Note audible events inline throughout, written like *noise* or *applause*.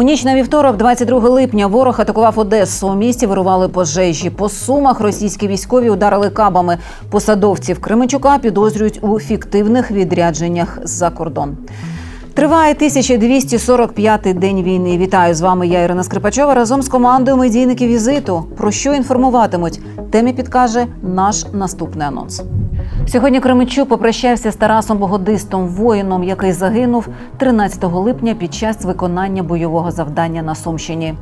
У ніч на вівторок, 22 липня, ворог атакував Одесу. У місті вирували пожежі. По сумах російські військові ударили кабами. Посадовців Кременчука підозрюють у фіктивних відрядженнях за кордон. Триває 1245-й день війни. Вітаю з вами. Я Ірина Скрипачова разом з командою медійників візиту. Про що інформуватимуть? Темі підкаже наш наступний анонс. Сьогодні Кременчук попрощався з Тарасом Богодистом, воїном, який загинув 13 липня під час виконання бойового завдання на Сумщині.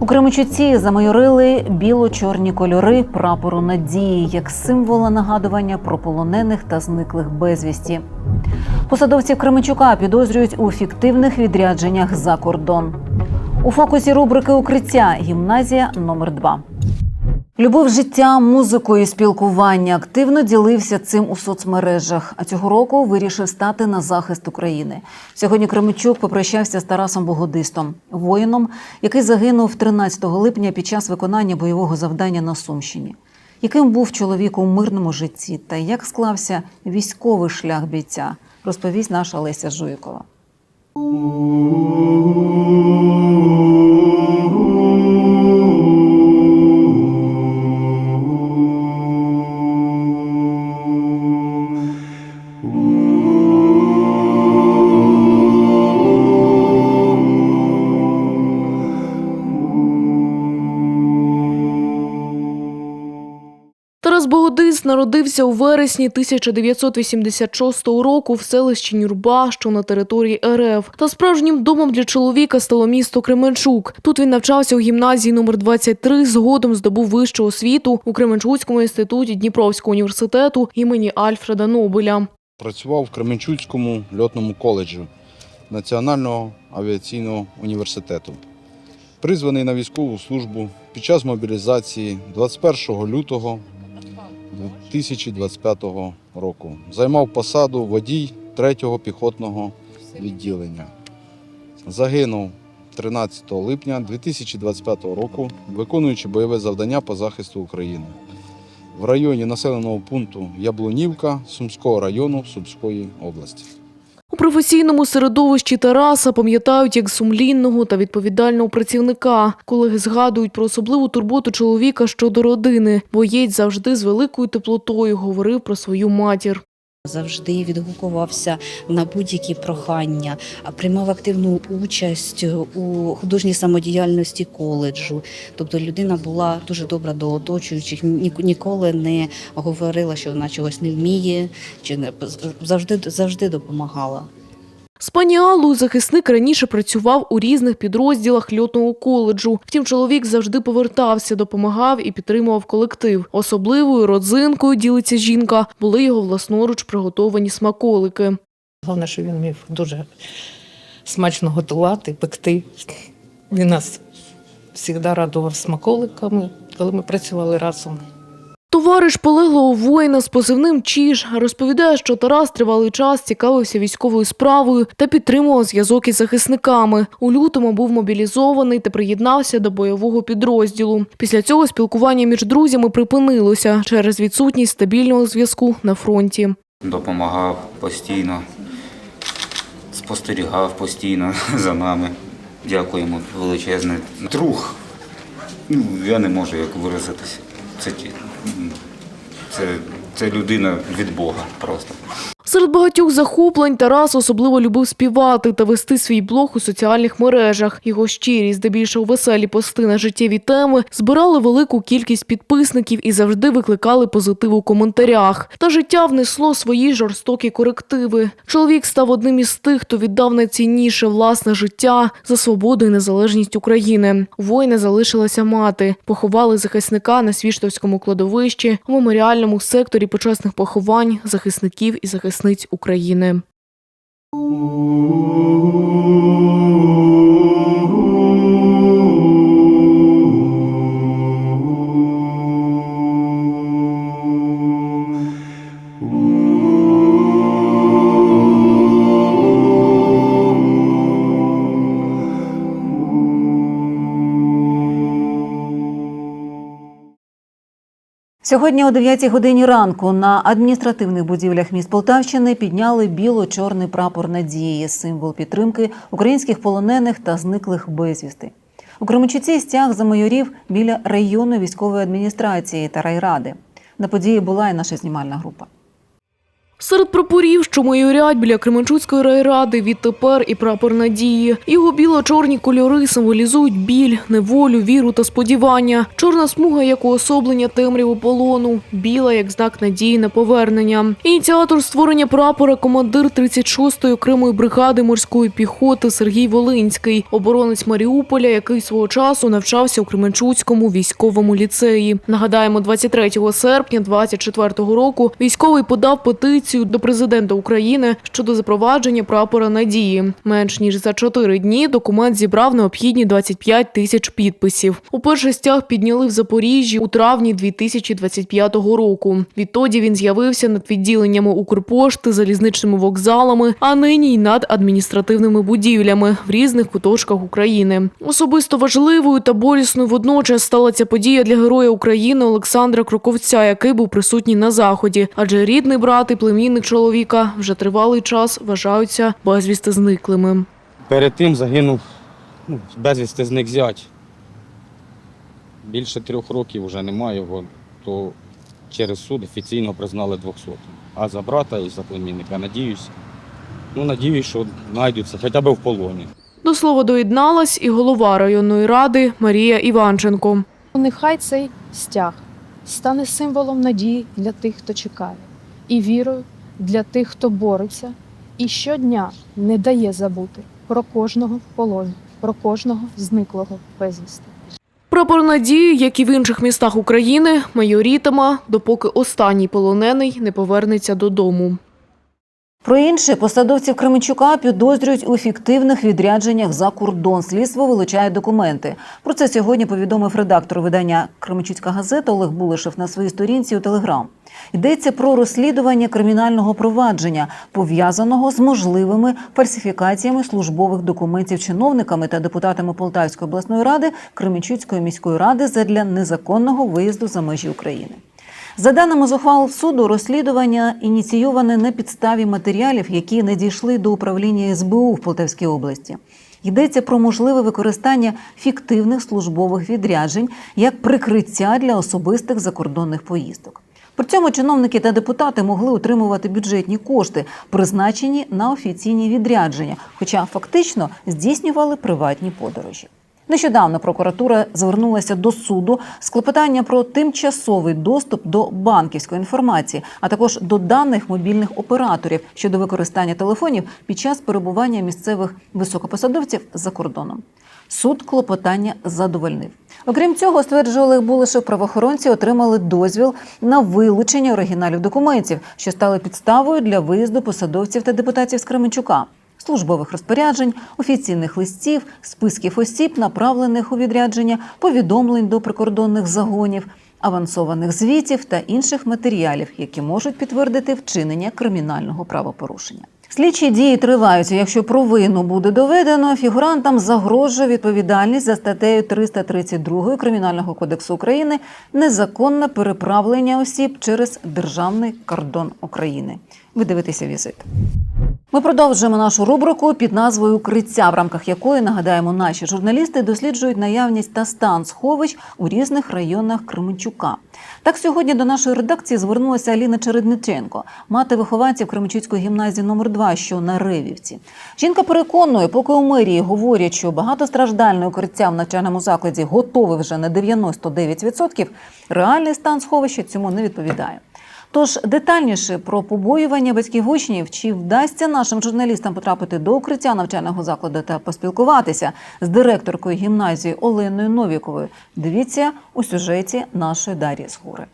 У Кременчуці замайорили біло-чорні кольори прапору надії як символа нагадування про полонених та зниклих безвісті. Посадовців Кременчука підозрюють у фіктивних відрядженнях за кордон. У фокусі рубрики Укриття гімназія номер 2 Любив життя, музику і спілкування. Активно ділився цим у соцмережах. А цього року вирішив стати на захист України. Сьогодні Кременчук попрощався з Тарасом Богодистом, воїном, який загинув 13 липня під час виконання бойового завдання на Сумщині. Яким був чоловік у мирному житті та як склався військовий шлях бійця, розповість наша Леся Жуйкова. Народився у вересні 1986 року в селищі Нюрба, що на території РФ. Та справжнім домом для чоловіка стало місто Кременчук. Тут він навчався у гімназії номер 23, згодом здобув вищу освіту у Кременчуцькому інституті Дніпровського університету імені Альфреда Нобеля. Працював в Кременчуцькому льотному коледжі Національного авіаційного університету. Призваний на військову службу під час мобілізації 21 лютого 2025 року. Займав посаду водій 3-го піхотного відділення. Загинув 13 липня 2025 року, виконуючи бойове завдання по захисту України в районі населеного пункту Яблунівка Сумського району Сумської області. У професійному середовищі Тараса пам'ятають як сумлінного та відповідального працівника. Колеги згадують про особливу турботу чоловіка щодо родини. Боєць завжди з великою теплотою говорив про свою матір. Завжди відгукувався на будь-які прохання, приймав активну участь у художній самодіяльності коледжу. Тобто людина була дуже добра до оточуючих, ні- ніколи не говорила, що вона чогось не вміє, чи не завжди завжди допомагала. З пані захисник раніше працював у різних підрозділах льотного коледжу. Втім, чоловік завжди повертався, допомагав і підтримував колектив. Особливою родзинкою ділиться жінка. Були його власноруч приготовані смаколики. Головне, що він вмів дуже смачно готувати, пекти. Він нас завжди радував смаколиками, коли ми працювали разом. Товариш полеглого воїна з позивним Чіж розповідає, що Тарас тривалий час цікавився військовою справою та підтримував зв'язок із захисниками. У лютому був мобілізований та приєднався до бойового підрозділу. Після цього спілкування між друзями припинилося через відсутність стабільного зв'язку на фронті. допомагав постійно, спостерігав постійно *laughs* за нами. Дякуємо величезне. Друг. Ну, я не можу як виразитися. Це, ті- м, це, людина від Бога просто. Серед багатьох захоплень Тарас особливо любив співати та вести свій блог у соціальних мережах. Його щирі, здебільшого веселі пости на життєві теми збирали велику кількість підписників і завжди викликали позитив у коментарях. Та життя внесло свої жорстокі корективи. Чоловік став одним із тих, хто віддав найцінніше власне життя за свободу і незалежність України. У воїна залишилася мати. Поховали захисника на Свіштовському кладовищі у меморіальному секторі почесних поховань захисників і захисниць України. Сьогодні о 9 годині ранку на адміністративних будівлях міст Полтавщини підняли біло-чорний прапор надії, символ підтримки українських полонених та зниклих безвісти. У Кременчуці стяг за майорів біля районної військової адміністрації та райради. На події була і наша знімальна група. Серед прапорів, що майорять біля Кременчуцької райради, відтепер і прапор надії. Його біло-чорні кольори символізують біль, неволю, віру та сподівання. Чорна смуга як уособлення темряви полону, біла як знак надії на повернення. Ініціатор створення прапора командир 36-ї окремої бригади морської піхоти Сергій Волинський, оборонець Маріуполя, який свого часу навчався у Кременчуцькому військовому ліцеї. Нагадаємо, 23 серпня 24 року військовий подав петицію до президента України щодо запровадження прапора надії. Менш ніж за чотири дні документ зібрав необхідні 25 тисяч підписів. Уперше стяг підняли в Запоріжжі у травні 2025 року. Відтоді він з'явився над відділеннями Укрпошти, залізничними вокзалами, а нині й над адміністративними будівлями в різних куточках України. Особисто важливою та болісною водночас стала ця подія для героя України Олександра Кроковця, який був присутній на заході, адже рідний брат і племінник чоловіка вже тривалий час вважаються безвісти зниклими. Перед тим загинув ну, безвісти зник зять. Більше трьох років вже немає його, то через суд офіційно признали 200. А за брата і за племінника надіюсь. Ну, надіюсь, що знайдуться хоча б в полоні. До слова доєдналась і голова районної ради Марія Іванченко. Нехай цей стяг стане символом надії для тих, хто чекає, і вірою для тих, хто бореться, і щодня не дає забути про кожного в полоні, про кожного зниклого безвісти. Прапор надії, як і в інших містах України, майорітиме, допоки останній полонений не повернеться додому. Про інше посадовців Кременчука підозрюють у фіктивних відрядженнях за кордон. Слідство вилучає документи. Про це сьогодні повідомив редактор видання Кременчуцька газета Олег Булишев на своїй сторінці у Телеграм. Йдеться про розслідування кримінального провадження, пов'язаного з можливими фальсифікаціями службових документів чиновниками та депутатами Полтавської обласної ради Кременчуцької міської ради задля незаконного виїзду за межі України. За даними зухвал суду, розслідування ініційоване на підставі матеріалів, які не дійшли до управління СБУ в Полтавській області. Йдеться про можливе використання фіктивних службових відряджень як прикриття для особистих закордонних поїздок. При цьому чиновники та депутати могли отримувати бюджетні кошти, призначені на офіційні відрядження, хоча фактично здійснювали приватні подорожі. Нещодавно прокуратура звернулася до суду з клопотанням про тимчасовий доступ до банківської інформації, а також до даних мобільних операторів щодо використання телефонів під час перебування місцевих високопосадовців за кордоном. Суд клопотання задовольнив. Окрім цього, стверджує Олег Булишев, правоохоронці отримали дозвіл на вилучення оригіналів документів, що стали підставою для виїзду посадовців та депутатів з Кременчука службових розпоряджень, офіційних листів, списків осіб, направлених у відрядження, повідомлень до прикордонних загонів, авансованих звітів та інших матеріалів, які можуть підтвердити вчинення кримінального правопорушення. Слідчі дії триваються. Якщо провину буде доведено, фігурантам загрожує відповідальність за статтею 332 Кримінального кодексу України незаконне переправлення осіб через державний кордон України. Ви дивитеся візит. Ми продовжуємо нашу рубрику під назвою Укриття, в рамках якої нагадаємо, наші журналісти досліджують наявність та стан сховищ у різних районах Кременчука. Так сьогодні до нашої редакції звернулася Аліна Чередниченко, мати вихованців Кременчуцької гімназії номер 2 що на Ревівці. Жінка переконує, поки у мерії говорять, що багатостраждальне укриття в навчальному закладі готове вже на 99%, реальний стан сховища цьому не відповідає. Тож детальніше про побоювання батьків учнів, чи вдасться нашим журналістам потрапити до укриття навчального закладу та поспілкуватися з директоркою гімназії Оленою Новіковою. Дивіться у сюжеті нашої Дар'ї Схури.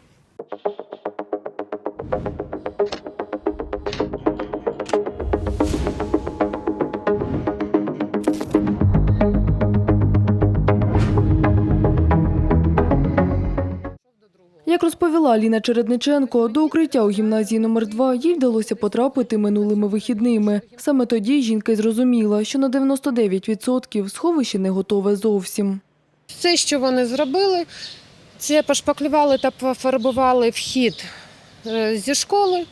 Як розповіла Ліна Чередниченко, до укриття у гімназії номер 2 їй вдалося потрапити минулими вихідними. Саме тоді жінка зрозуміла, що на 99% сховище не готове зовсім. Все, що вони зробили, Це пошпаклювали та пофарбували вхід е, зі школи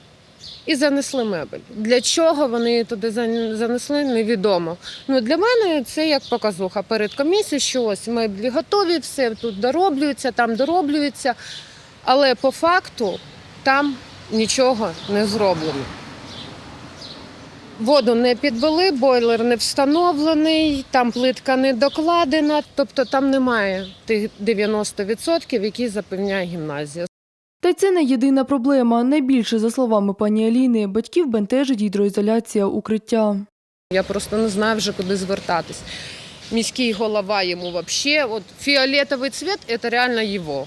і занесли мебель. Для чого вони туди занесли, невідомо. Ну, для мене це як показуха перед комісією, що ось меблі готові, все тут дороблюється, там дороблюється. Але по факту там нічого не зроблено. Воду не підвели, бойлер не встановлений, там плитка не докладена, тобто там немає тих 90%, які запевняє гімназія. Та це не єдина проблема. Найбільше, за словами пані Аліни, батьків бентежить гідроізоляція укриття. Я просто не знаю вже, куди звертатись. Міський голова йому взагалі, от фіолетовий цвіт – це реально його.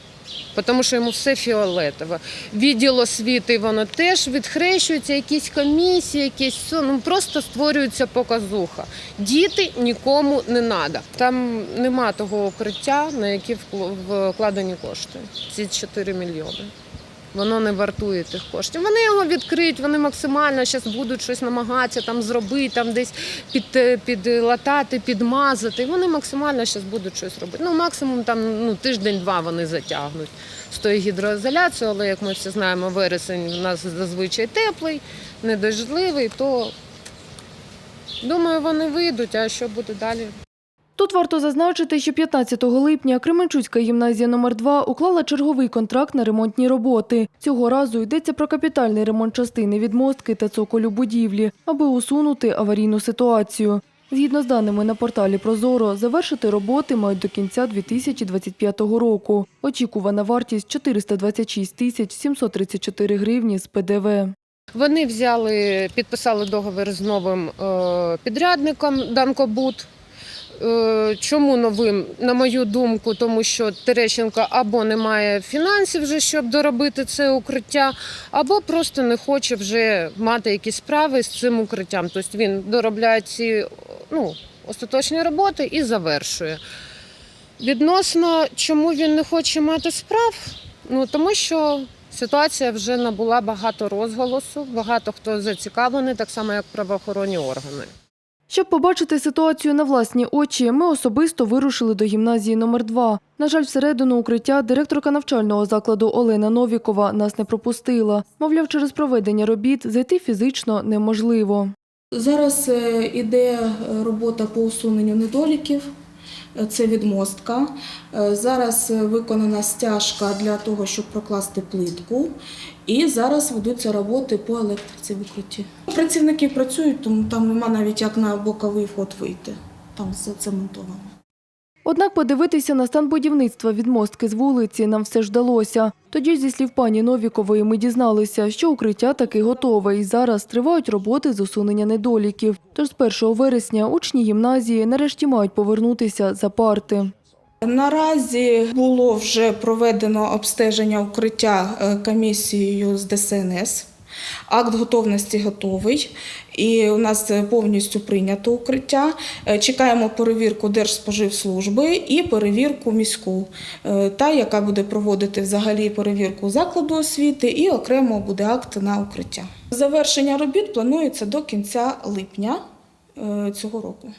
Тому що йому все фіолетове. Відділ освіти воно теж відхрещується, якісь комісії, якісь ну просто створюється показуха. Діти нікому не треба. Там нема того укриття, на вкл- вкладені кошти. Ці 4 мільйони. Воно не вартує тих коштів. Вони його відкриють, вони максимально зараз будуть щось намагатися там зробити, там десь під, підлатати, підмазати. Вони максимально зараз будуть щось робити. Ну, максимум там ну, тиждень-два вони затягнуть з тою гідроізоляцією, але як ми всі знаємо, вересень у нас зазвичай теплий, недождливий, то думаю, вони вийдуть, а що буде далі? Тут варто зазначити, що 15 липня Кременчуцька гімназія номер 2 уклала черговий контракт на ремонтні роботи. Цього разу йдеться про капітальний ремонт частини відмостки та цоколю будівлі, аби усунути аварійну ситуацію. Згідно з даними на порталі Прозоро, завершити роботи мають до кінця 2025 року. Очікувана вартість 426 тисяч 734 гривні з ПДВ. Вони взяли, підписали договір з новим е, підрядником Данкобуд. Е, Чому новим, на мою думку, тому що Терещенко або не має фінансів, вже, щоб доробити це укриття, або просто не хоче вже мати якісь справи з цим укриттям. Тобто він доробляє ці ну, остаточні роботи і завершує. Відносно, чому він не хоче мати справ, ну тому що ситуація вже набула багато розголосу, багато хто зацікавлений, так само як правоохоронні органи. Щоб побачити ситуацію на власні очі, ми особисто вирушили до гімназії номер 2 На жаль, всередину укриття директорка навчального закладу Олена Новікова нас не пропустила. Мовляв, через проведення робіт зайти фізично неможливо. Зараз е, іде е, робота по усуненню недоліків. Це відмостка. Е, Зараз виконана стяжка для того, щоб прокласти плитку. І зараз ведуться роботи по електриці в укритті. Працівники працюють, тому там нема навіть як на боковий вход вийти. Там все цементовано. Однак подивитися на стан будівництва відмостки з вулиці нам все ж вдалося. Тоді, зі слів пані Новікової, ми дізналися, що укриття таки готове і зараз тривають роботи з усунення недоліків. Тож з 1 вересня учні гімназії нарешті мають повернутися за парти. Наразі було вже проведено обстеження укриття е, комісією з ДСНС. Акт готовності готовий, і у нас е, повністю прийнято укриття. Е, Чекаємо перевірку Держспоживслужби і перевірку міську, та яка буде проводити взагалі перевірку закладу освіти, і окремо буде акт на укриття. Завершення робіт планується до кінця липня цього року.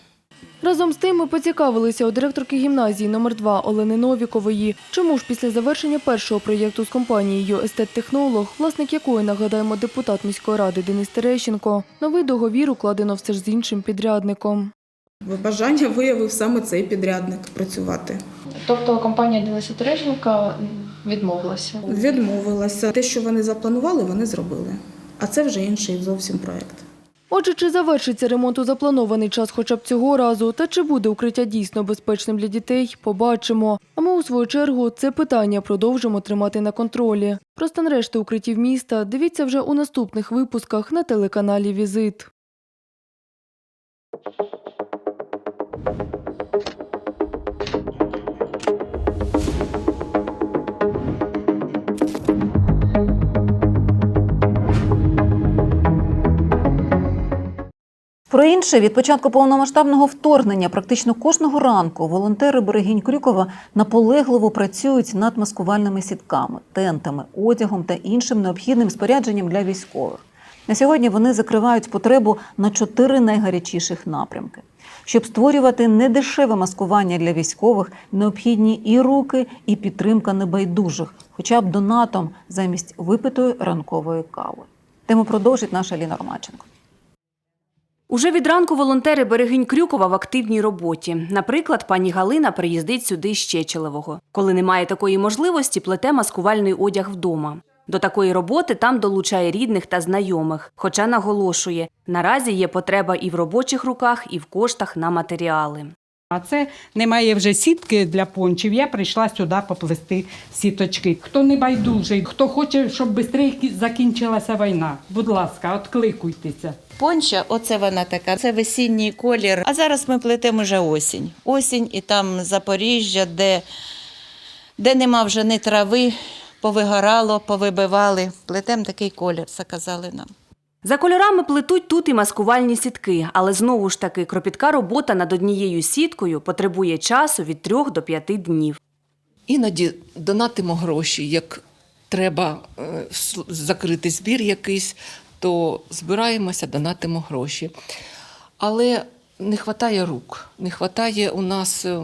Разом з тим ми поцікавилися у директорки гімназії номер 2 Олени Новікової, чому ж після завершення першого проєкту з компанією Естет-технолог, власник якої, нагадаємо, депутат міської ради Денис Терещенко, новий договір укладено все ж з іншим підрядником. Бажання виявив саме цей підрядник працювати. Тобто компанія Дениса Терещенка відмовилася. Відмовилася. Те, що вони запланували, вони зробили. А це вже інший зовсім проєкт. Отже, чи завершиться ремонт у запланований час хоча б цього разу, та чи буде укриття дійсно безпечним для дітей, побачимо. А ми у свою чергу це питання продовжимо тримати на контролі. Про стан решти укриттів міста дивіться вже у наступних випусках на телеканалі Візит. Про інше від початку повномасштабного вторгнення практично кожного ранку волонтери берегінь Крюкова наполегливо працюють над маскувальними сітками, тентами, одягом та іншим необхідним спорядженням для військових. На сьогодні вони закривають потребу на чотири найгарячіших напрямки. Щоб створювати недешеве маскування для військових, необхідні і руки, і підтримка небайдужих, хоча б донатом замість випитої ранкової кави. Тему продовжить наша Ліна Ромаченко. Уже від ранку волонтери Берегинь Крюкова в активній роботі. Наприклад, пані Галина приїздить сюди з Чечелевого. Коли немає такої можливості, плете маскувальний одяг вдома. До такої роботи там долучає рідних та знайомих. Хоча наголошує, наразі є потреба і в робочих руках, і в коштах на матеріали. А це немає вже сітки для пончів. Я прийшла сюди поплести сіточки. Хто не байдужий, хто хоче, щоб швидше закінчилася війна. Будь ласка, откликуйтеся. Понча, оце вона така, це весінній колір. А зараз ми плетемо вже осінь. Осінь і там Запоріжжя, де, де нема вже ні трави, повигорало, повибивали. Плетемо такий колір, заказали нам. За кольорами плетуть тут і маскувальні сітки, але знову ж таки кропітка робота над однією сіткою потребує часу від 3 до 5 днів. Іноді донатимо гроші, як треба е, закрити збір якийсь, то збираємося, донатимо гроші. Але не вистачає рук, не вистачає у нас е,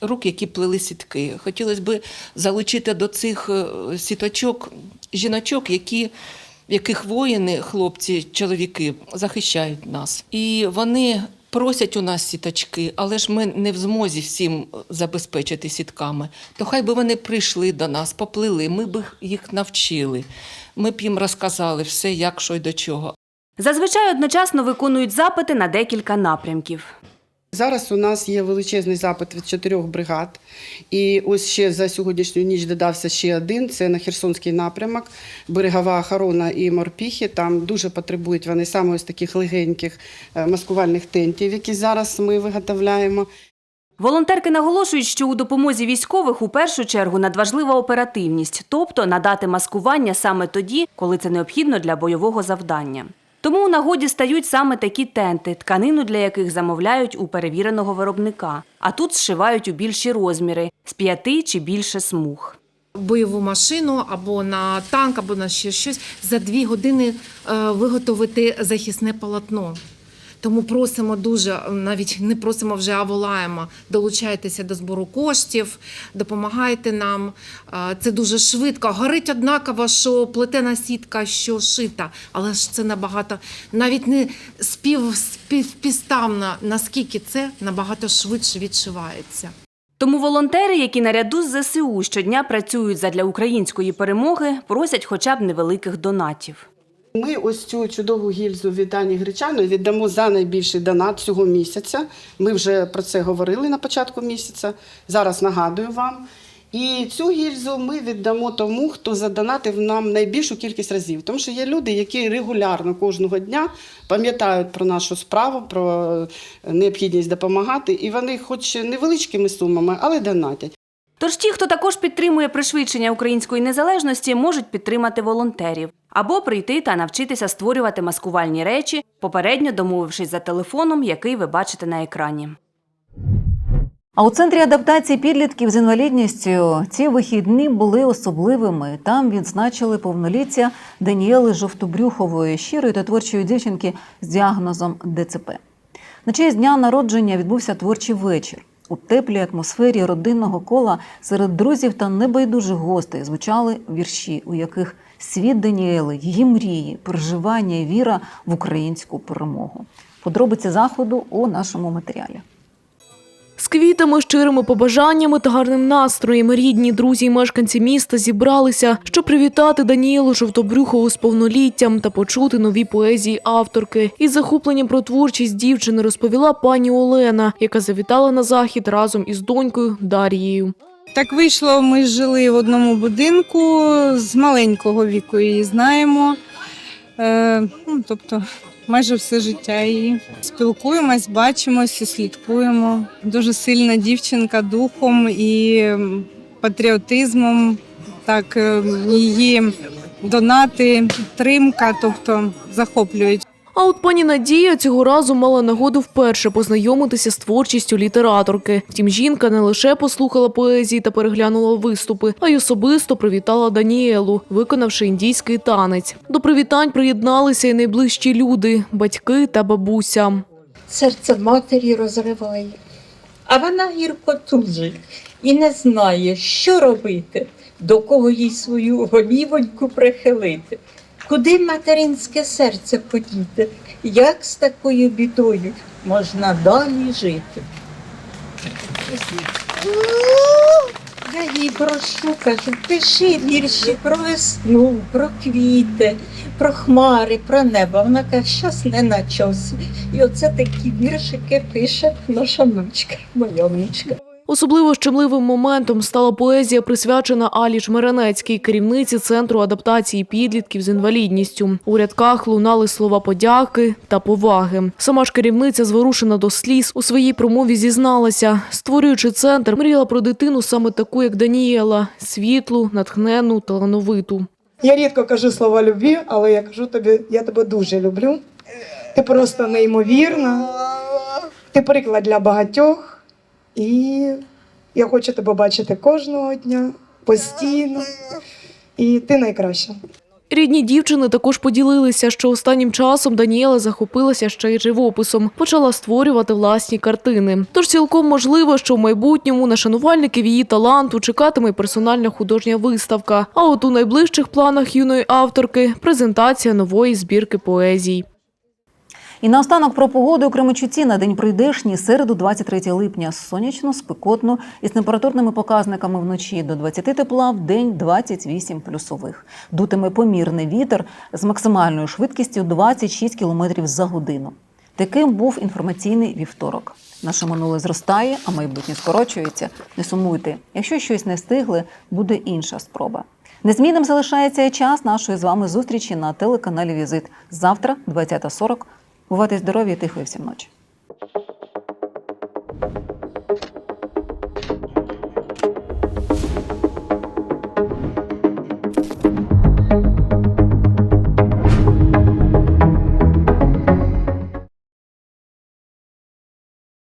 рук, які плели сітки. Хотілося б залучити до цих е, сіточок жіночок, які, яких воїни, хлопці, чоловіки захищають нас. І вони просять у нас сіточки, але ж ми не в змозі всім забезпечити сітками. То хай би вони прийшли до нас, поплили, ми б їх навчили. Ми б їм розказали все, як, що й до чого. Зазвичай одночасно виконують запити на декілька напрямків. Зараз у нас є величезний запит від чотирьох бригад. І ось ще за сьогоднішню ніч додався ще один. Це на Херсонський напрямок, берегова охорона і морпіхи. Там дуже потребують вони саме ось таких легеньких е, маскувальних тентів, які зараз ми виготовляємо. Волонтерки наголошують, що у допомозі військових у першу чергу надважлива оперативність, тобто надати маскування саме тоді, коли це необхідно для бойового завдання. Тому у нагоді стають саме такі тенти, тканину для яких замовляють у перевіреного виробника, а тут зшивають у більші розміри з п'яти чи більше смуг. бойову машину або на танк, або на ще щось за дві години е, виготовити захисне полотно. Тому просимо дуже, навіть не просимо вже, а волаємо. Долучайтеся до збору коштів, допомагайте нам. Це дуже швидко. Горить однаково, що плетена сітка, що шита, але ж це набагато навіть не спів, співпіставно, наскільки це набагато швидше відшивається. Тому волонтери, які наряду з ЗСУ щодня працюють задля української перемоги, просять хоча б невеликих донатів. Ми ось цю чудову гільзу від Ані Гречаної віддамо за найбільший донат цього місяця. Ми вже про це говорили на початку місяця. Зараз нагадую вам. І цю гільзу ми віддамо тому, хто задонатив нам найбільшу кількість разів. Тому що є люди, які регулярно кожного дня пам'ятають про нашу справу, про необхідність допомагати, і вони, хоч невеличкими сумами, але донатять. Тож ті, хто також підтримує пришвидшення української незалежності, можуть підтримати волонтерів або прийти та навчитися створювати маскувальні речі, попередньо домовившись за телефоном, який ви бачите на екрані. А у центрі адаптації підлітків з інвалідністю ці вихідні були особливими. Там відзначили повноліття Даніели Жовтобрюхової, щирої та творчої дівчинки з діагнозом ДЦП. На честь дня народження відбувся творчий вечір. У теплій атмосфері родинного кола серед друзів та небайдужих гостей звучали вірші, у яких світ Даніели, її мрії, переживання і віра в українську перемогу. Подробиці заходу у нашому матеріалі. З квітами, щирими побажаннями та гарним настроєм рідні, друзі і мешканці міста зібралися, щоб привітати Даніелу Жовтобрюхову з повноліттям та почути нові поезії авторки. Із захопленням про творчість дівчини розповіла пані Олена, яка завітала на захід разом із донькою Дарією. Так вийшло, ми жили в одному будинку з маленького віку її знаємо. Е, ну, тобто майже все життя її. Спілкуємось, бачимося, слідкуємо. Дуже сильна дівчинка духом і патріотизмом. Так, е, її донати, підтримка, тобто захоплюють. А от пані Надія цього разу мала нагоду вперше познайомитися з творчістю літераторки. Втім, жінка не лише послухала поезії та переглянула виступи, а й особисто привітала Даніелу, виконавши індійський танець. До привітань приєдналися й найближчі люди батьки та бабуся. серце матері розриває. А вона гірко тужить і не знає, що робити, до кого їй свою голівоньку прихилити. Куди материнське серце подіти? Як з такою бідою можна далі жити? Я їй прошу, кажу, пиши вірші про весну, про квіти, про хмари, про небо. Вона каже, щас не на часі. І оце такі віршики пише наша внучка, моя внучка. Особливо щемливим моментом стала поезія, присвячена Алі Жмеренецькій, керівниці центру адаптації підлітків з інвалідністю. У рядках лунали слова подяки та поваги. Сама ж керівниця, зворушена до сліз, у своїй промові зізналася, створюючи центр, мріяла про дитину саме таку, як Даніела, світлу, натхнену, талановиту. Я рідко кажу слова любві, але я кажу тобі, я тебе дуже люблю. Ти просто неймовірна, ти приклад для багатьох. І я хочу тебе бачити кожного дня, постійно. І ти найкраща. Рідні дівчини також поділилися, що останнім часом Даніела захопилася ще й живописом, почала створювати власні картини. Тож цілком можливо, що в майбутньому на шанувальників її таланту чекатиме персональна художня виставка. А от у найближчих планах юної авторки презентація нової збірки поезій. І наостанок про погоду у Кременчуці на день прийдешній середу 23 липня. Сонячно, спекотно із температурними показниками вночі до 20 тепла, в день 28 плюсових. Дутиме помірний вітер з максимальною швидкістю 26 км за годину. Таким був інформаційний вівторок. Наше минуле зростає, а майбутнє скорочується. Не сумуйте. Якщо щось не встигли, буде інша спроба. Незмінним залишається час нашої з вами зустрічі на телеканалі Візит завтра, 20.40. Бувайте здорові і тихої всім ночі.